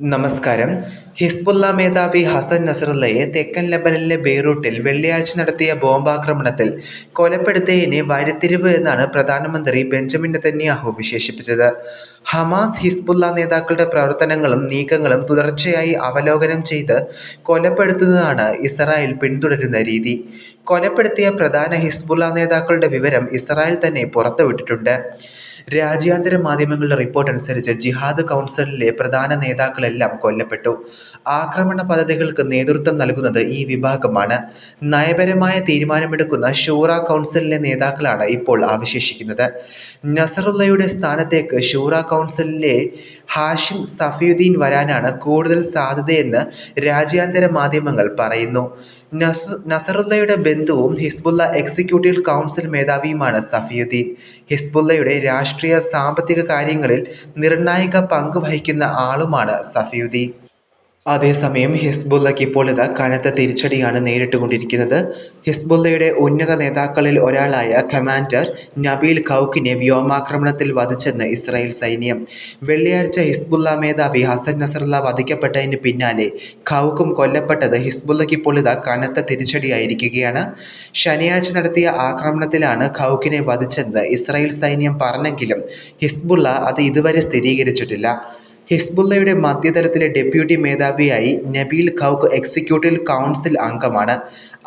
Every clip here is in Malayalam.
നമസ്കാരം. ഹിസ്ബുല്ല മേധാവി ഹസൻ നസറുല്ലയെ തെക്കൻ ലബനനിലെ ബെയ്റൂട്ടിൽ വെള്ളിയാഴ്ച നടത്തിയ ബോംബാക്രമണത്തിൽ കൊലപ്പെടുത്തിയതിനെ വഴിത്തിരിവ് എന്നാണ് പ്രധാനമന്ത്രി ബെഞ്ചമിൻ നെതന്യാഹു വിശേഷിപ്പിച്ചത്. ഹമാസ് ഹിസ്ബുല്ല നേതാക്കളുടെ പ്രവർത്തനങ്ങളും നീക്കങ്ങളും തുടർച്ചയായി അവലോകനം ചെയ്ത് കൊലപ്പെടുത്തുന്നതാണ് ഇസ്രായേൽ പിന്തുടരുന്ന രീതി. കൊലപ്പെടുത്തിയ പ്രധാന ഹിസ്ബുല്ല നേതാക്കളുടെ വിവരം ഇസ്രായേൽ തന്നെ പുറത്തുവിട്ടിട്ടുണ്ട്. രാജ്യാന്തര മാധ്യമങ്ങളുടെ റിപ്പോർട്ട് അനുസരിച്ച് ജിഹാദ് കൗൺസിലിലെ പ്രധാന നേതാക്കളെല്ലാം കൊല്ലപ്പെട്ടു. ആക്രമണ പദ്ധതികൾക്ക് നേതൃത്വം നൽകുന്നത് ഈ വിഭാഗമാണ്. നയപരമായ തീരുമാനമെടുക്കുന്ന ഷൂറ കൗൺസിലിലെ നേതാക്കളാണ് ഇപ്പോൾ അവശേഷിക്കുന്നത്. നസറുല്ലയുടെ സ്ഥാനത്തേക്ക് ഷൂറ കൗൺസിലിലെ ഹാഷിം സഫിയുദ്ദീൻ വരാനാണ് കൂടുതൽ സാധ്യതയെന്ന് രാജ്യാന്തര മാധ്യമങ്ങൾ പറയുന്നു. നസ നസറുല്ലയുടെ ബന്ധുവും ഹിസ്ബുല്ല എക്സിക്യൂട്ടീവ് കൗൺസിൽ മേധാവിയുമാണ് സഫിയുദ്ദീൻ. ഹിസ്ബുല്ലയുടെ രാഷ്ട്രീയ സാമ്പത്തിക കാര്യങ്ങളിൽ നിർണായക പങ്ക് വഹിക്കുന്ന ആളുമാണ് സഫിയുദ്ദീൻ. അതേസമയം ഹിസ്ബുള്ളയ്ക്ക് ഇപ്പോൾ ഇത് കനത്ത തിരിച്ചടിയാണ് നേരിട്ടുകൊണ്ടിരിക്കുന്നത്. ഹിസ്ബുള്ളയുടെ ഉന്നത നേതാക്കളിൽ ഒരാളായ കമാൻഡർ നബീൽ ഖൗക്കിനെ വ്യോമാക്രമണത്തിൽ വധിച്ചെന്ന് ഇസ്രായേൽ സൈന്യം. വെള്ളിയാഴ്ച ഹിസ്ബുള്ള മേധാവി ഹസൻ നസറുള്ള വധിക്കപ്പെട്ടതിന് പിന്നാലെ ഖൗക്കും കൊല്ലപ്പെട്ടത് ഹിസ്ബുള്ളയ്ക്ക് ഇപ്പോൾ ഇത് കനത്ത തിരിച്ചടിയായിരിക്കുകയാണ്. ശനിയാഴ്ച നടത്തിയ ആക്രമണത്തിലാണ് ഖൗക്കിനെ വധിച്ചെന്ന് ഇസ്രായേൽ സൈന്യം പറഞ്ഞെങ്കിലും ഹിസ്ബുള്ള അത് ഇതുവരെ സ്ഥിരീകരിച്ചിട്ടില്ല. ഹിസ്ബുള്ളയുടെ മധ്യതലത്തിലെ ഡെപ്യൂട്ടി മേധാവിയായി നബീൽ ഖൗക്ക് എക്സിക്യൂട്ടീവ് കൗൺസിൽ അംഗമാണ്.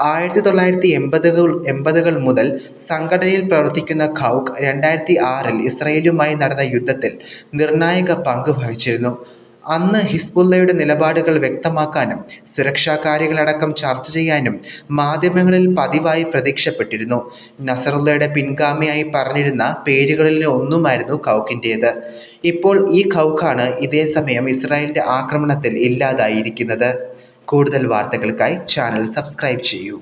ആയിരത്തി തൊള്ളായിരത്തി എൺപതുകൾ എൺപതുകൾ മുതൽ സംഘടനയിൽ പ്രവർത്തിക്കുന്ന ഖൗക്ക് രണ്ടായിരത്തി ആറിൽ ഇസ്രയേലുമായി നടന്ന യുദ്ധത്തിൽ നിർണായക പങ്ക് വഹിച്ചിരുന്നു. അന്ന് ഹിസ്ബുള്ളയുടെ നിലപാടുകൾ വ്യക്തമാക്കാനും സുരക്ഷാ കാര്യങ്ങളടക്കം ചർച്ച ചെയ്യാനും മാധ്യമങ്ങളിൽ പതിവായി പ്രതീക്ഷപ്പെട്ടിരുന്നു. നസറുല്ലയുടെ പിൻഗാമിയായി പറഞ്ഞിരുന്ന പേരുകളിൽ ഒന്നുമായിരുന്നു കൗക്കിന്റേത് ഇപ്പോൾ ഈ കൗക്കാണ് ഇതേ സമയം ഇസ്രായേലിന്റെ ആക്രമണത്തിൽ ഇല്ലാതായിരിക്കുന്നത്. കൂടുതൽ വാർത്തകൾക്കായി ചാനൽ സബ്സ്ക്രൈബ് ചെയ്യൂ.